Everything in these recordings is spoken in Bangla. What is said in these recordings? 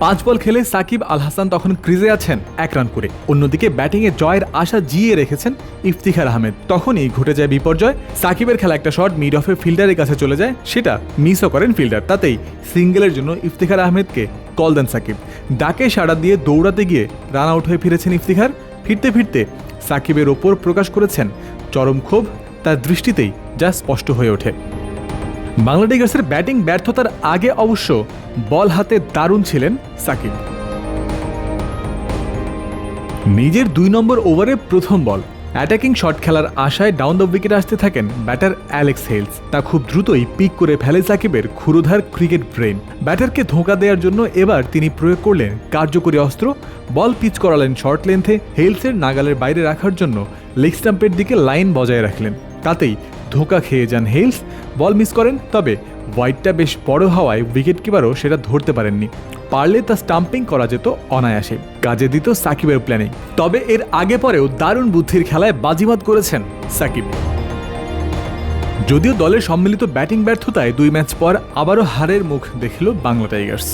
পাঁচ বল খেলে সাকিব আল হাসান তখন ক্রিজে আছেন এক রান করে। অন্যদিকে ব্যাটিংয়ে জয়ের আশা জিয়ে রেখেছেন ইফতিখার আহমেদ। তখনই ঘটে যায় বিপর্যয়। সাকিবের খেলা একটা শট মিড অফে ফিল্ডারের কাছে চলে যায়। সেটা মিসও করেন ফিল্ডার। তাতেই সিঙ্গেলের জন্য ইফতিখার আহমেদকে কল দেন সাকিব। ডাকে সাড়া দিয়ে দৌড়াতে গিয়ে রান আউট হয়ে ফিরেছেন ইফতিখার। ফিরতে ফিরতে সাকিবের ওপর প্রকাশ করেছেন চরম ক্ষোভ। তার দৃষ্টিতেই যা স্পষ্ট হয়ে ওঠে। বাংলা টাইগার্সের ব্যাটিং ব্যর্থতার আগে অবশ্য বল হাতে দারুণ ছিলেন সাকিব। নিজের দুই নম্বর ওভারে প্রথম বল অ্যাটাকিং শট খেলার আশায় ডাউন দ্য উইকেট আসতে থাকেন ব্যাটার অ্যালেক্স হেলস তা খুব দ্রুতই পিক করে ফেলে সাকিবের ক্ষুরোধার ক্রিকেট ব্রেন ব্যাটারকে ধোঁকা দেওয়ার জন্য এবার তিনি প্রয়োগ করলেন কার্যকরী অস্ত্র, বল পিচ করালেন শর্ট লেন্থে হেলসের নাগালের বাইরে রাখার জন্য লেগ স্টাম্পের দিকে লাইন বজায় রাখলেন। তাতেই ধোঁকা খেয়ে যান হেলস বল মিস করেন, তবে হোয়াইটটা বেশ বড় হওয়ায় উইকেট কিপারও সেটা ধরতে পারেননি। পারলে তা স্টাম্পিং করা যেত অনায়াসে, কাজে দিত সাকিবের প্ল্যানে। তবে এর আগে পরেও দারুণ বুদ্ধির খেলায় বাজিমাত করেছেন সাকিব। যদিও দলের সম্মিলিত ব্যাটিং ব্যর্থতায় দুই ম্যাচ পর আবারও হারের মুখ দেখল বাংলা টাইগার্স।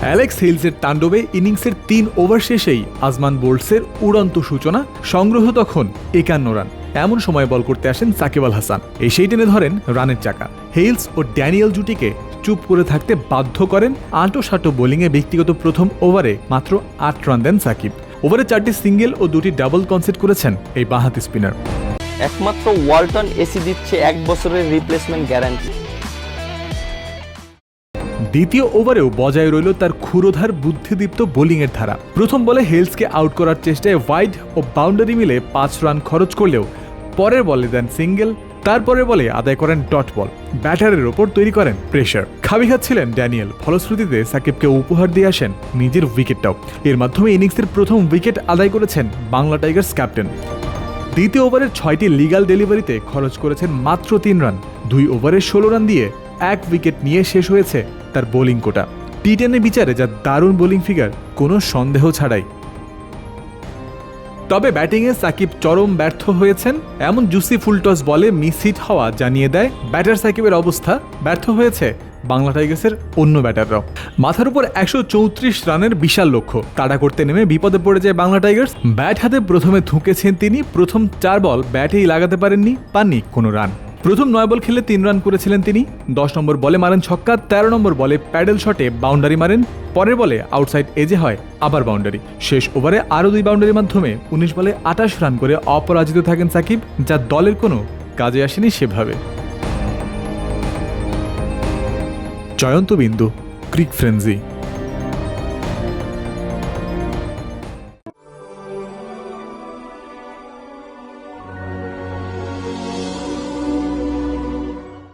অ্যালেক্স হিলসের তাণ্ডবে ইনিংসের তিন ওভার শেষেই আজমান বোল্টসের উড়ন্ত সূচনা, সংগ্রহ তখন একান্ন রান। এমন সময় বল করতে আসেন সাকিব আল হাসান। এসেই টেনে ধরেন রানের চাকা। হেলস ও ড্যানিয়েল জুটিকে চুপ করে থাকতে বাধ্য করেন আটো সাটো বোলিংয়ে ব্যক্তিগত প্রথম ওভারে মাত্র আট রান দেন সাকিব। ওভারে চারটি সিঙ্গেল ও দুটি ডাবল কনসেট করেছেন এই বাঁহাতি স্পিনার। একমাত্র ওয়ালটন এসি দিচ্ছে এক বছরের রিপ্লেসমেন্ট গ্যারান্টি। দ্বিতীয় ওভারেও বজায় রইল তার ক্ষুরোধার বুদ্ধিদীপ্ত বোলিংয়ের ধারা। প্রথম বলে হেলসকে আউট করার চেষ্টায় ওয়াইড ও বাউন্ডারি মিলে পাঁচ রান খরচ করলেও পরের বলে দেন সিঙ্গেল তারপরে বলে আদায় করেন ডট বল। ব্যাটারের ওপর তৈরি করেন প্রেশার। খাবি খাচ্ছিলেন ড্যানিয়েল, ফলশ্রুতিতে সাকিবকে উপহার দিয়ে আসেন নিজের উইকেটটাও। এর মাধ্যমে ইনিংসের প্রথম উইকেট আদায় করেছেন বাংলা টাইগার্স ক্যাপ্টেন। দ্বিতীয় ওভারের ছয়টি লিগাল ডেলিভারিতে খরচ করেছেন মাত্র তিন রান। দুই ওভারে ষোলো রান দিয়ে এক উইকেট নিয়ে শেষ হয়েছে তার বোলিং কোটা। টি টেনের বিচারে যা দারুণ বোলিং ফিগার, কোনো সন্দেহ ছাড়াই। তবে ব্যাটিংয়ে সাকিব চরম ব্যর্থ হয়েছেন, এমন জুসি ফুলটস বলে মিস হিট হওয়া জানিয়ে দেয় ব্যাটার সাকিবের অবস্থা, ব্যর্থ হয়েছে বাংলা টাইগার্সের অন্য ব্যাটাররাও। মাথার উপর একশো চৌত্রিশ রানের বিশাল লক্ষ্য, তাড়া করতে নেমে বিপদে পড়ে যায় বাংলা টাইগার্স। ব্যাট হাতে প্রথমে ধুঁকেছেন তিনি, প্রথম চার বল ব্যাটেই লাগাতে পারেননি পাননি কোনো রান। প্রথম নয় বল খেলে তিন রান করেছিলেন তিনি। দশ নম্বর বলে মারেন ছক্কা, তেরো নম্বর বলে প্যাডেল শটে বাউন্ডারি মারেন। পরের বলে আউটসাইড এজে হয়, আবার বাউন্ডারি। শেষ ওভারে আরও দুই বাউন্ডারির মাধ্যমে উনিশ বলে আটাশ রান করে অপরাজিত থাকেন সাকিব, যা দলের কোনো কাজে আসেনি সেভাবে। জয়ন্ত বিন্দু, ক্রিক ফ্রেন্সি।